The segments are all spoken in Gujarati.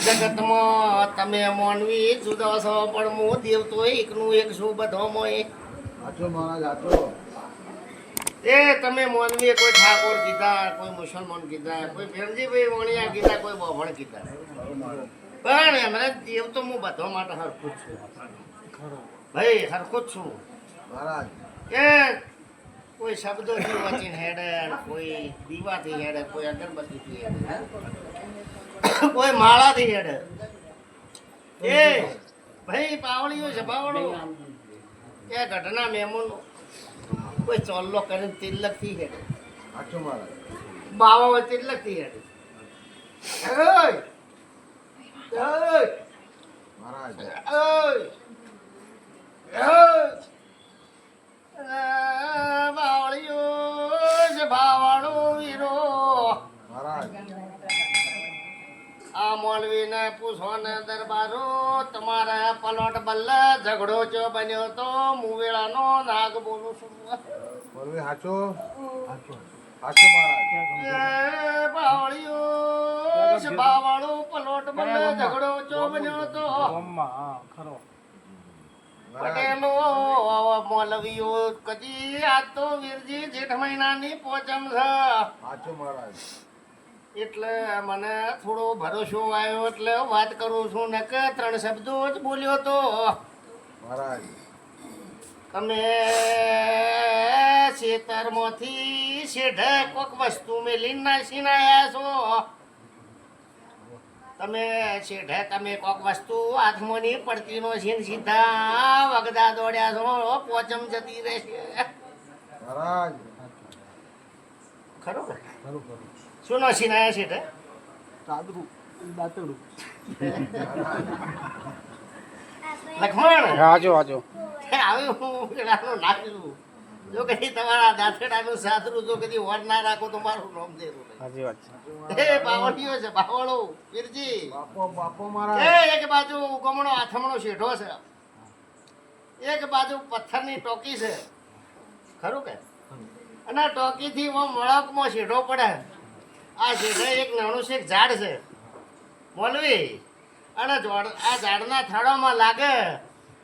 જગતમાં તમે માનવી જુદા છો પણ હું દેવ તો એકનું એક છું મોય સાચો મહારાજ સાચો એ તમે માનવી કોઈ ઠાકોર કીધા કોઈ મુસલમાન કીધા કોઈ ભેણજીભાઈ વણિયા કીધા કોઈ બોભણ કીધા. પણ એમને દેવ તો હું બધો માટે હરખું છું. ભાઈ હરખું છું. મહારાજ. કે કોઈ શબ્દોથી વાંચીને હેડે કોઈ દીવાથી હેડે કોઈ અગરબત્તીથી હેડે. કોઈ માળાથી હેડે એ ભાઈ પાવળીઓ છે પાવળો એ ઘટના મેમૂન કોઈ ચોલ્લો કરીને તિલકથી હેડે બાવા હોય તિલકથી હેડે ઓય! ઓય! મહારાજ! ઓય! આ પૂછો ને દરબારો તમારા પલોટ બલ્લે ઝઘડો ચો બન્યો તો મુવેળાનો નાગ બોલું છું. બોલવી હાચો? હાચો. મહારાજ. એ બાવળીઓ પલોટ બલ્લે ઝઘડો ચો બન્યો તો. મોલવીઓ કદી આ તો વીરજી જેઠ મહિનાની પોચમ છે. સાચો મહારાજ. એટલે મને થોડો ભરોસો આવ્યો એટલે વાત કરું છું ને કે ત્રણ શબ્દો જ બોલ્યો તો. મહારાજ. તમે ખેતરમાંથી શેઢે કોક વસ્તુ મેલી નાસી આવ્યા છો? તમે શેઢે તમે કોક વસ્તુ હાથમાંની પડતી નો છે સીધા વગદા દોડ્યા છો પોચમ જતી રહેશે. મહારાજ. ખરો ને? ખરું ખરું શું નો સીન આવ્યા શેઠે લખમણ હાજો હાજો હવે હું પેલાનું નાખ્યું જો કદી તમારા દાંતડાનું સાદરું જો કદી વર ના રાખો તો મારું નામ દેરું સાચી વાત છે. એ બાવળીઓ છે બાવળો વીરજી. બાપો બાપો એ એક બાજુ ઉગમણો આથમણો શેઢો છે. એક બાજુ પથ્થરની ટોકી છે. ખરું કે? અને ટોકીથી મળકમાં શેઢો પડે. આ શેઢે એક નાનું શેખ ઝાડ છે. મોલવી અને આ ઝાડના થડામાં લાગે.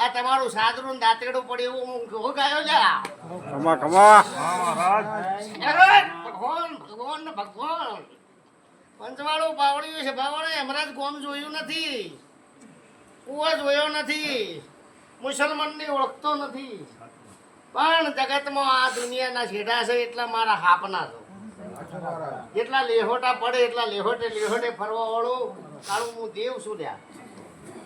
આ તમારું સાદરું દાંતેડું પડ્યું એવું હું હું ગયો છે કમા કમા ભગવાન ભગવાન ભગવાન. પંચવાળું પાવડ્યું છે પાવડે હમણાં ગોમ જોયું નથી. કુવા જોયો નથી. મુસલમાનની ઓળખતો નથી. પણ જગતમાં આ દુનિયાના છેડા છે એટલા મારા હાપના છો જેટલા લેહોટા પડે, એટલા લેહોટે લેહોટે ફરવા વાળું. કાળું હું દેવ છું ત્યાં.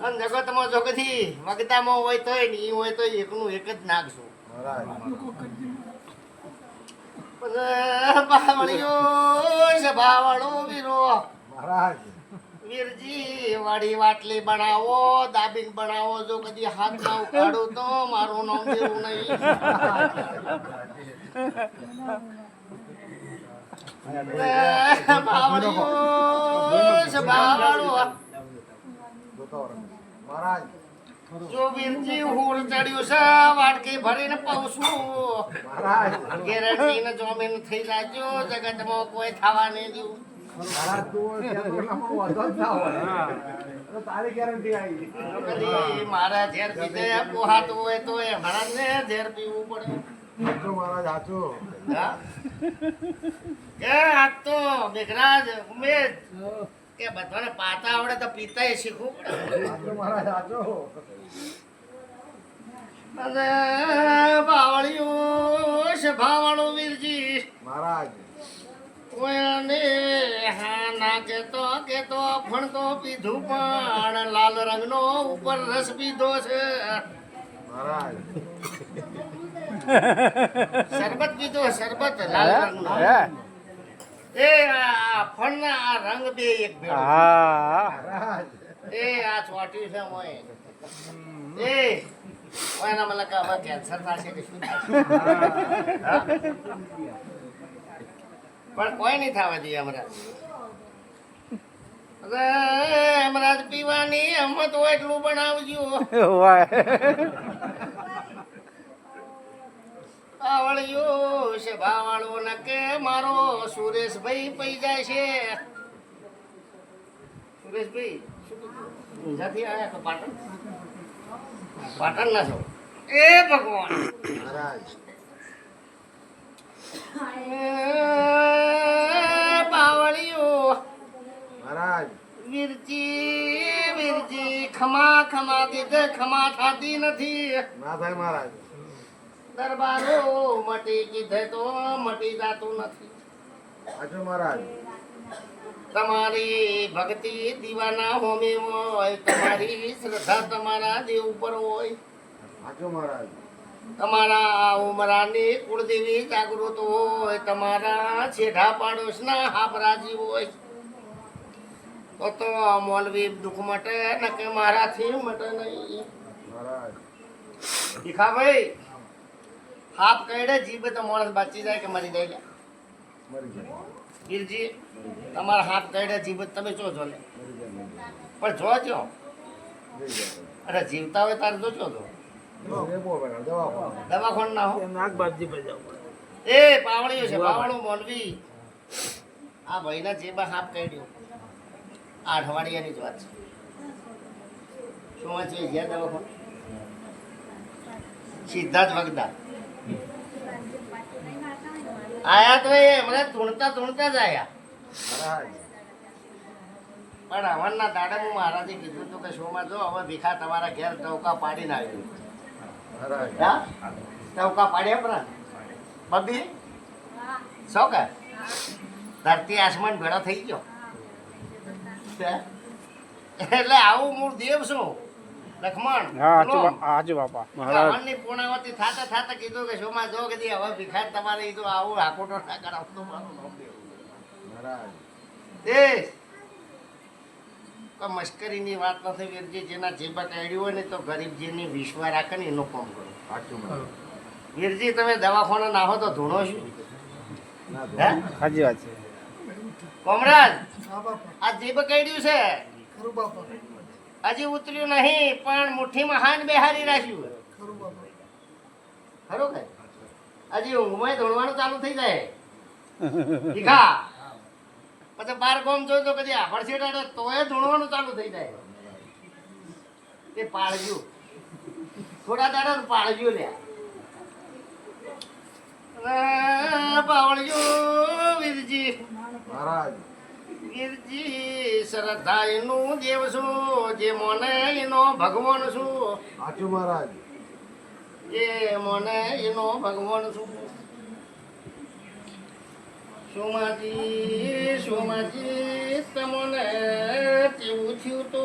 અને જગતમાં જો કદી વગદામાં હોય ને ઈ હોય તો એકનું એક જ નાખશું છે, બાવળો વીરો. મહારાજ. વીરજી વાડી વાટલી બનાવો દાબીન બનાવો જો કદી હાથમાં ઉખાડું તો મારું નામ દેવું નહીં. જો વીરજી હુર ચડ્યું છે વાટકી ભરીને મહારાજ. ગેરંટી ને જોમીન થઈ જાજો જગતમાં કોઈ થવા નહીં દઉં. તારી ગેરંટી આવી. કદી મારા ઝેર પીધે પોહાતું હોય તો એ ને ઝેર પીવું પડે. સાચો મહારાજ સાચો કે આજ તો મેઘરાજ ઉમેશ. કે બધાને પાતા આવડે તો પીતાય શીખવું પડે. મહારાજ સાચો અને બાવળિયું છે ભાવાળું વીરજી. મહારાજ. કોઈને હા ના કેતો કેતો ફણતો પીધું પણ લાલ રંગનો ઉપર રસ પીધો છે. શરબત પીધો શરબત લાલ રંગનો. એ આ ફળના આ રંગ બે એક હા. એ આ છોટી છે મોય એ ઓયના મને કે હવે કેન્સર થશે કે શું થશે? પણ કોઈ નહીં થવા દે હમણાં હમણાં પીવાની હમત હોય એટલું બનાવજો. વાહ આવળ્યો છે ભાવાળો નકે મારો સુરેશભાઈ પઈ જાય છે. સુરેશભાઈ? ઊંઝાથી આયા પાટણ? ના છો? એ ભગવાન. મહારાજ બાવળીઓ મહારાજ. વીરજી વીરજી ખમા ખમા કીધે ખમા થાતી નથી. ના થાય મહારાજ. દરબારો મટી કીધે તો મટી જાતું નથી. હાજુ મહારાજ. તમારી ભક્તિ દીવાના હોમે હોય તમારી શ્રદ્ધા તમારા દેવ ઉપર હોય. હાજુ મહારાજ. તમારા ઉમરાની કુળદેવી જાગૃત હોય, તમારા છેઢા પાડોશના હાપરાજી હોય. તો તો મોલવી દુઃખ મટે, ને કે મારાથી મટે નહીં. દીખા ભાઈ હાપ કહેડે જીભે તો માણસ બાચી જાય કે મરી જાય ગીરજી, તમારા હાથ કહેડે જીભે તમે ચો છો લે પણ જોજો. મરી અરે જીવતા હોય તારે જોજો. તો દવાખાન ના હો નાગબાજી પર જાવ એ પાવળીઓ છે પાવળું મોલવી આ ભાઈના જેબા હાફ કાઢ્યો. આ અઠવાડિયાની જ વાત છે. શું વાંચીએ જ્યાં દવાખાન સીધા જ વગદા. આયા તો એ મને તૂણતા ધૂણતા જ આયા. પણ હવનના દાડે હું મહારાજે કીધું હતું કે શોમાં જો હવે ભીખા તમારા ઘેર ટોકા પાડીને આવ્યું. મહારાજ. પાડ્યા પરા બબી? શું ધરતી આસમાન ભેળો થઈ ગયો. એટલે આવું મૂળ દેવ શું? લખમણ હા હાચું બોલો. બા- હાચું બાપા. મહારાજ. પૂર્ણાવતી થાતા થાતા કીધું કે શોમાં જો કીધી હવે ભીખા તમારે તો આવું હાકોટો ના કરાવતો મારું નામ દેવું. એ કોઈ મશ્કરીની વાત નથી વીરજી જેના જેબા કાઢ્યું હોય ને તો ગરીબજીની વિશ્વા રાખે ને એનું કામ કરો. સાચું વીરજી તમે દવાખાને નાહો તો ધૂણો શું? સાચી વાત છે. કોમરાજ આ જીભ કાઢ્યું છે? હજી ઉતર્યું નહીં પણ મુઠ્ઠીમાં હાન બેહારી રાખ્યું ખરું કે? હજી ઊંઘમાં ધોળવાનું ચાલુ થઈ જાય. ભીખા પછી બાર ગોમ જોયું તો કદી આભળ છેડાડે તોય ધૂણવાનું ચાલુ થઈ જાય. તે પાળજો. થોડા દાડા તો લ્યા. પાવળજો વીરજી. મહારાજ. ગીરજી શ્રદ્ધા એનું દેવ છું જે મોને એનો ભગવાન છું. સાચું મહારાજ. જે મોને એનો ભગવાન છું. સોમાજી સોમાજી તમને કેવું થયું તો?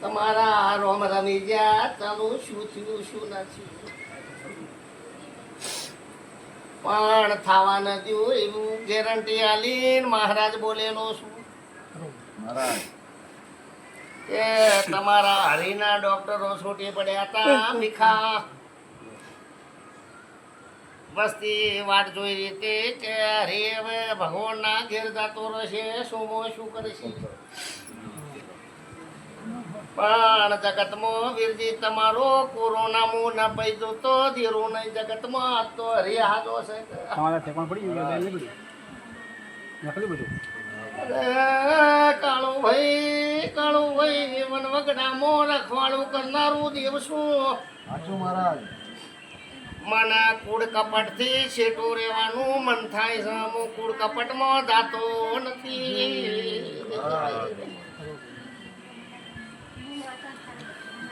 તમારા રોમ રમી ગયા શું થયું શું નથી? પણ થવા ન દઉં એવું ગેરંટી આલી મહારાજ બોલેલો છું મહારાજ. કે તમારા હરીના ડોક્ટરો છૂટી પડ્યા હતા ભીખા. વસ્તી વાટ જોઈ રીતે કે અરે હવે ભગવાનના ઘેર જતો રહેશે સોમો શું કરશે? પણ જગતમાં વીરજી તમારો કોરોના મો ના પૈદો તો ધીરો નહીં જગતમાં. આ તો હરી હાજો છે. તમારા ઠેકાણ પડી ગયું નકલી બધું. અરે કાળુભાઈ કાળુભાઈ વન વગડામાં રખવાડું કરનારું દેવ શું સાચું મહારાજ. મને કુડ કપટથી છેટું રહેવાનું મન થાય છે. હું કુડ કપટમાં જાતો નથી.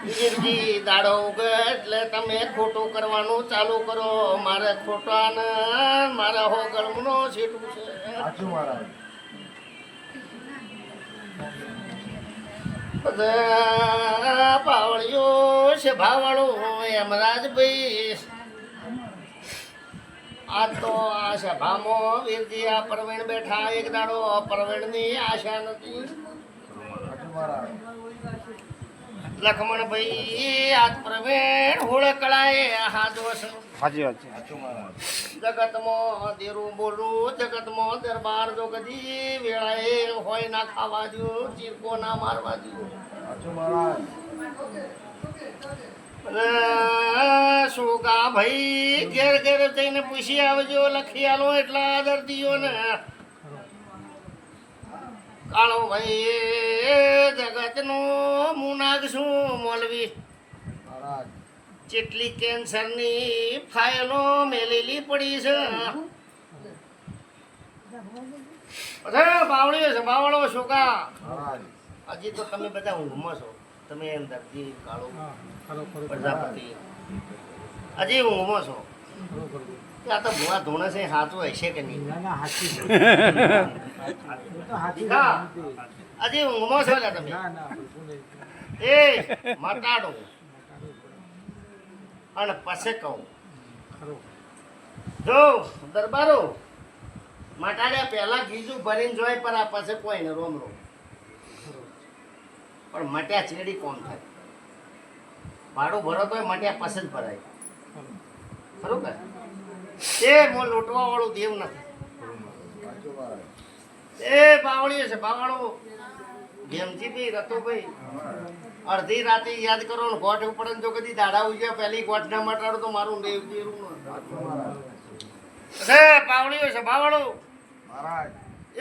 ગીરજી દાડો ઉગે એટલે તમે ખોટું કરવાનું ચાલુ કરો. મારે ખોટા ને મારે હો ગળમનો છેટું છે. મહારાજ. બધા પાવળિયો છે ભાવળો યમરાજભાઈ આ તો આ સભામાં વીરજી આ પ્રવીણ બેઠા એક દાડો પ્રવીણની આશા નથી. લખમણભાઈ આજ પ્રવીણ હોળકળાએ હાજો છે. હાજી હાજી જગતમાં દેરું બોલું જગતમાં દરબાર જો કદી વેળાએ હોય ના ખાવા દો ચીરકો ના મારવા દો સુગા ભાઈ? ઘેર ઘેર જઈને પૂછી આવજો લખી આલો એટલા દર્દીઓને. કાળો ભાઈ જગતનો મુનાગ શું મોલવી? જેટલી કેન્સરની ફાઇલો મેલેલી પડી છે. અરે બાવળીઓ છે બાવળો શું કા? હજી તો તમે બધા ઊંઘમાં છો. તમે એમ દર્દી કાળો. પ્રજાપતિ. હજી ઊંઘમાં છો? આ તો ભૂવા ધોણે છે સાચું હશે કે નહીં. હજી ઊંઘમાં છો. તમે? ના નહીં. એ મટાડો. અને પછી કહું. જો દરબારો મટાડ્યા પહેલા ગીજું ભરીને જોઈ પર આ પછી કોઈ ને રોમ રોમ. પણ મટ્યા ચેડી કોણ થાય? ભાડું ભરો તો મટિયા પસંદ ભરાય કે એ મો લૂંટવા વાળું દેવ નથી. એ બાવળીએ છે બાવળો. ભીમજી ભાઈ રતુભાઈ અડધી રાતે યાદ કરો ને ગોઠ ઉપર જો કદી દાડા ઉજ્યા પહેલી ગોઠ ના મટાડો તો મારું દેવ ન મહારાજ છે બાવળીઓ છે બાવળો.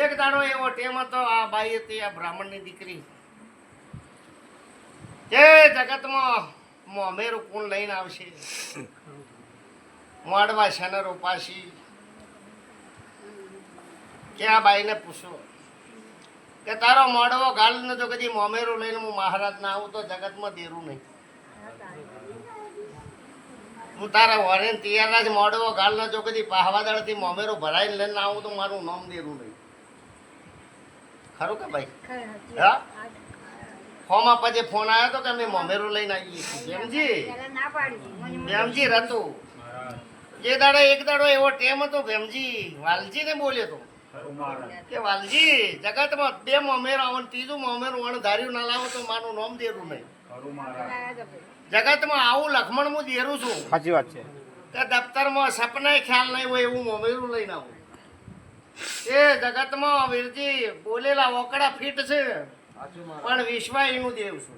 એક દાડો એવો ટેમ હતો આ બાઈ હતી આ બ્રાહ્મણની દીકરી. જે જગતમાં. મોમેરું કોણ લઈને આવશે. મોડવા શેનર ઉપાસી કે આ બાઈને પૂછો. કે તારો મોડવો ગાલ ને જો કદી મોમેરું લઈને હું મહારાજ ના આવું તો જગતમાં દેરું નહીં. હું તારા વરે તૈયાર જ મોડવો ગાલ ન જો કદી પાહવાદળથી મોમેરું ભરાઈને લઈને આવું તો મારું નામ દેરું નહીં. ખરું કે ભાઈ? હા. ફોમાં પછી ફોન આવ્યો તો કે અમે મોમેરું લઈને આવીએ છીએ. ભેમજી ભેમજી રતુ. જે દાડો એક દાડો એવો ટેમ હતો ભેમજી વાલજીને બોલ્યો તો. કે વાલજી જગતમાં બે મોમેરો આવો ત્રીજું મોમેરું વણ ધાર્યું ના લાવો તો મારું નામ દેરું નહીં. જગતમાં આવું લખમણ હું દેરું છું. સાચી વાત છે. કે દફતરમાં સપનાય ખ્યાલ નહીં હોય એવું મોમેરું લઈને આવું. એ જગતમાં વીરજી બોલેલા ઓકડા ફીટ છે. પણ વિશ્વા એનું દેવ છું.